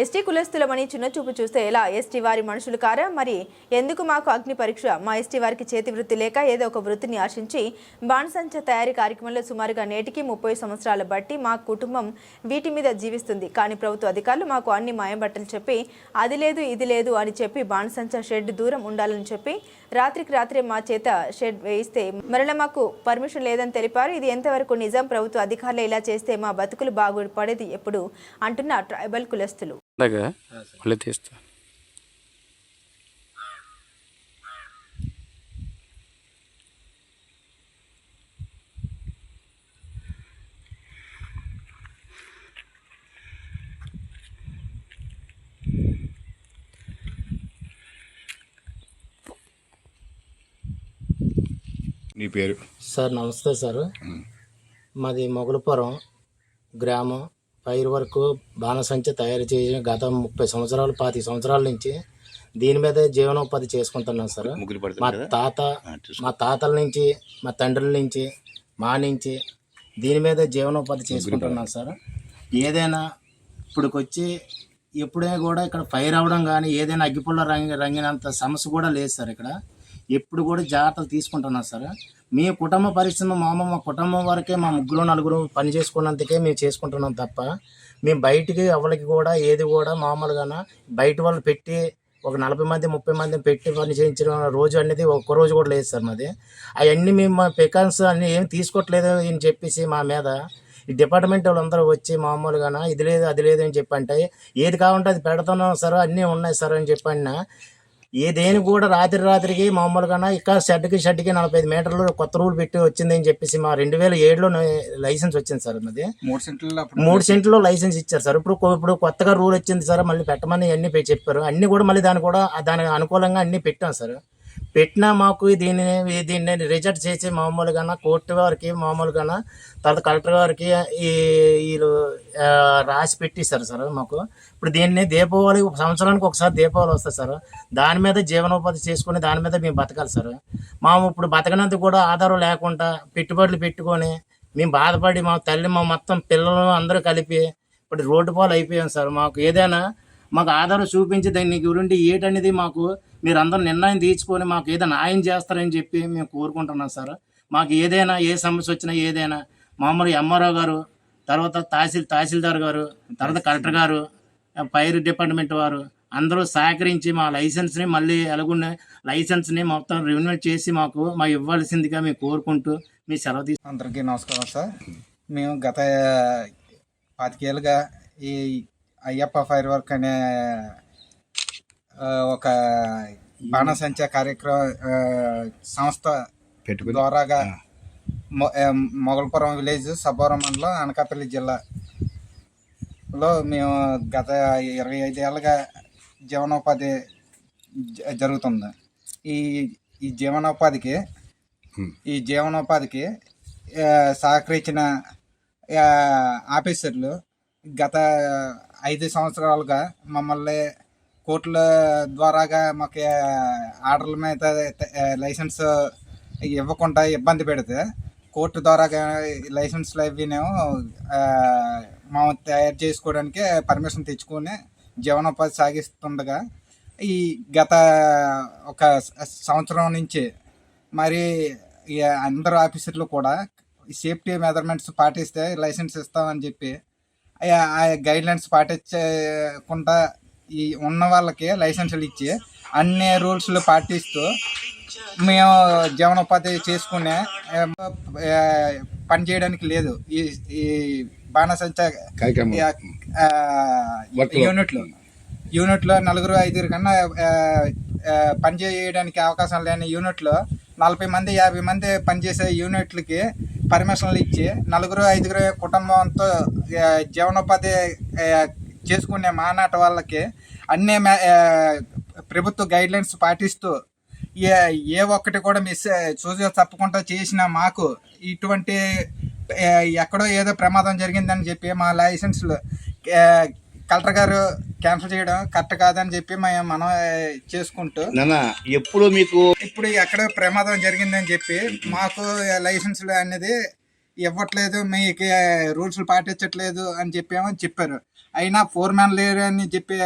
ST కులస్తులమని చిన్నచూపు చూస్తే ఎలా? ఎస్టీ వారి మనుషులు కారా? మరి ఎందుకు మాకు అగ్ని పరీక్ష? మా ఎస్టీ వారికి చేతి వృత్తి లేక ఏదో ఒక వృత్తిని ఆశించి బాణసంచ తయారీ కార్యక్రమంలో సుమారుగా నేటికి ముప్పై సంవత్సరాల బట్టి మా కుటుంబం వీటి మీద జీవిస్తుంది. కానీ ప్రభుత్వ అధికారులు మాకు అన్ని మాయబట్టలు చెప్పి అది లేదు ఇది లేదు అని చెప్పి బాణసంచ షెడ్ దూరం ఉండాలని చెప్పి రాత్రికి రాత్రే మా చేత షెడ్ వేయిస్తే మరల మాకు పర్మిషన్ లేదని తెలిపారు. ఇది ఎంతవరకు నిజం? ప్రభుత్వ అధికారులు ఇలా చేస్తే మా బతుకులు బాగుపడేది ఎప్పుడు? అంటున్న ట్రైబల్ కులస్తులు. అలాగా మళ్ళీ తీస్తా నీ పేరు? సార్ నమస్తే సార్. మాది మొగలపురం గ్రామం. పైరు వరకు బాణసంచ తయారు చేసిన గత ముప్పై సంవత్సరాలు పాతి సంవత్సరాల నుంచి దీని మీదే జీవనోపాధి చేసుకుంటున్నాం సార్. మా తాత. మా తాతల నుంచి మా తండ్రుల నుంచి మా నుంచి దీని మీదే జీవనోపాధి చేసుకుంటున్నాం సార్. ఏదైనా ఇప్పుడుకొచ్చి ఎప్పుడే కూడా ఇక్కడ ఫైర్ అవ్వడం కానీ ఏదైనా అగ్గిపుల్ల రంగి రంగినంత సమస్య కూడా లేదు సార్ ఇక్కడ. ఎప్పుడు కూడా జాగ్రత్తలు తీసుకుంటున్నాం సార్. మీ కుటుంబ పరిశ్రమ మామ మా కుటుంబం వరకే మా ముగ్గురు నలుగురు పని చేసుకున్నందుకే మేము చేసుకుంటున్నాం తప్ప మేము బయటికి ఎవరికి కూడా ఏది కూడా మామూలుగా బయట వాళ్ళు పెట్టి ఒక నలభై మంది ముప్పై మంది పెట్టి పని చేయించడం రోజు అనేది ఒక్క రోజు కూడా లేదు సార్ మాది. అవన్నీ మేము మా పికాన్స్ అన్నీ ఏం తీసుకోవట్లేదు అని చెప్పేసి మా మీద ఈ డిపార్ట్మెంట్ వాళ్ళందరూ వచ్చి మామూలుగా ఇది లేదు అది లేదు అని చెప్పి అంటే ఏది కావాలంటే అది పెడుతున్నాం సార్ అన్నీ ఉన్నాయి సార్ అని చెప్పన్నా ఏ దేని కూడా రాత్రి రాత్రికి మామూలుగా ఇక్కడ షెడ్కి షెడ్కి నలభై ఐదు మీటర్లు కొత్త రూల్ పెట్టి వచ్చింది అని చెప్పేసి మా రెండు వేల ఏడులో లైసెన్స్ వచ్చింది సార్ మాది. మూడు సెంట్లు మూడు సెంట్లో లైసెన్స్ ఇచ్చారు సార్. ఇప్పుడు ఇప్పుడు కొత్తగా రూల్ వచ్చింది సార్ మళ్ళీ పెట్టమని అన్ని చెప్పారు. అన్ని కూడా మళ్ళీ దాని కూడా దానికి అనుకూలంగా అన్ని పెట్టాం సార్. పెట్టినా మాకు దీన్ని దీన్ని రిజెక్ట్ చేసి మామూలుగా కోర్టు వారికి మామూలుగా తర్వాత కలెక్టర్ గారికి ఈ వీళ్ళు రాసి పెట్టిస్తారు సార్ మాకు. ఇప్పుడు దీన్ని దీపావళి ఒక సంవత్సరానికి ఒకసారి దీపావళి వస్తుంది సార్. దాని మీద జీవనోపాధి చేసుకుని దాని మీద మేము బతకాలి సార్. మాము ఇప్పుడు బతకనంత కూడా ఆధారం లేకుండా పెట్టుబడులు పెట్టుకొని మేము బాధపడి మా తల్లి మా మొత్తం పిల్లలు అందరూ కలిపి ఇప్పుడు రోడ్డు పాలు అయిపోయాం సార్. మాకు ఏదైనా మాకు ఆధారం చూపించి దాన్ని గురించి ఏటనేది మాకు మీరు అందరూ నిర్ణయం తీసుకొని మాకు ఏదైనా న్యాయం చేస్తారని చెప్పి మేము కోరుకుంటున్నాం సార్. మాకు ఏదైనా ఏ సమస్య వచ్చినా ఏదైనా మామూలు ఎంఆర్ఓ గారు తర్వాత తహసీల్ తహసీల్దార్ గారు తర్వాత కలెక్టర్ గారు ఫైర్ డిపార్ట్మెంట్ వారు అందరూ సహకరించి మా లైసెన్స్ని మళ్ళీ ఎలాగున్న లైసెన్స్ని మొత్తం రెన్యువల్ చేసి మాకు మాకు ఇవ్వాల్సిందిగా మేము కోరుకుంటూ మీ సెలవు తీసు అందరికీ నమస్కారం సార్. మేము గత పాతికేళ్ళుగా ఈ అయ్యప్ప ఫైర్ వర్క్ అనే ఒక బాణసంచ కార్యక్రమ సంస్థ ద్వారాగా మొగల్పురం విలేజ్ సబ్బవరం మండలం అనకాపల్లి జిల్లాలో మేము గత ఇరవై ఐదేళ్ళుగా జీవనోపాధి జరుగుతుంది ఈ ఈ జీవనోపాధికి. ఈ జీవనోపాధికి సహకరించిన ఆఫీసర్లు గత ఐదు సంవత్సరాలుగా మమ్మల్ని కోర్టుల ద్వారాగా మాకు ఆర్డర్ల మీద లైసెన్స్ ఇవ్వకుండా ఇబ్బంది పెడితే కోర్టు ద్వారా లైసెన్స్లు అవినేమో ఆ, మేము తయారు చేసుకోవడానికి పర్మిషన్ తెచ్చుకొని జీవనోపాధి సాగిస్తుండగా ఈ గత ఒక సంవత్సరం నుంచి మరి అందరు ఆఫీసర్లు కూడా సేఫ్టీ మెజర్మెంట్స్ పాటిస్తే లైసెన్స్ ఇస్తామని చెప్పి ఆ- ఆ గైడ్ లైన్స్ పాటించకుండా ఈ ఉన్న వాళ్ళకి లైసెన్సులు ఇచ్చి అన్ని రూల్స్లు పాటిస్తూ మేము జీవనోపాధి చేసుకునే పని చేయడానికి లేదు. ఈ ఈ బాణసంచ. యూనిట్లు. యూనిట్లో నలుగురు ఐదుగురు కన్నా ఆ, ఆ, పని చేయడానికి అవకాశం లేని యూనిట్లో నలభై మంది యాభై మంది పనిచేసే యూనిట్లకి పర్మిషన్లు ఇచ్చి నలుగురు ఐదుగురు కుటుంబంతో జీవనోపాధి చేసుకునే మానాట వాళ్ళకి అన్ని ప్రభుత్వ గైడ్ లైన్స్ పాటిస్తూ ఏ ఏ ఒక్కటి కూడా మిస్ చూసి తప్పకుండా చేసిన మాకు ఇటువంటి ఎక్కడో ఏదో ప్రమాదం జరిగిందని చెప్పి మా లైసెన్స్లు కలెక్టర్ గారు క్యాన్సిల్ చేయడం కరెక్ట్ కాదని చెప్పి మేము మనం చేసుకుంటూ ఎప్పుడు మీకు ఇప్పుడు ఎక్కడ ప్రమాదం జరిగిందని చెప్పి మాకు లైసెన్స్లు అనేది ఇవ్వట్లేదు మీకు రూల్స్ పాటించట్లేదు అని చెప్పేమో చెప్పారు. అయినా ఫోర్ మ్యాన్ లేరు అని చెప్పి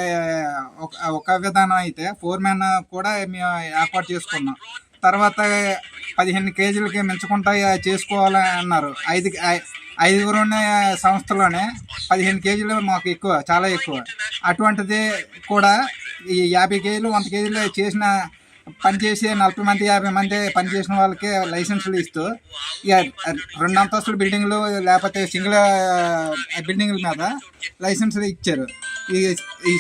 ఒక విధానం అయితే ఫోర్ మ్యాన్ కూడా మేము ఏర్పాటు చేసుకున్నాం. తర్వాత పదిహేను కేజీలకి మించకుండా చేసుకోవాలని అన్నారు. ఐదు ఐ- ఐదుగురు సంస్థలోనే పదిహేను కేజీలు మాకు ఎక్కువ చాలా ఎక్కువ. అటువంటిది కూడా ఈ యాభై కేజీలు వంద కేజీలు చేసిన పని చేసి నలభై మంది యాభై మంది పని చేసిన వాళ్ళకి లైసెన్సులు ఇస్తూ ఇక రెండు అంతస్తుల బిల్డింగ్లు లేకపోతే సింగిల్ బిల్డింగ్ల మీద లైసెన్సులు ఇచ్చారు. ఈ ఈ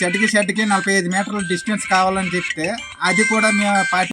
షెడ్కి షెడ్కి నలభై ఐదు మీటర్ల డిస్టెన్స్ కావాలని చెప్తే అది కూడా మేము పాటి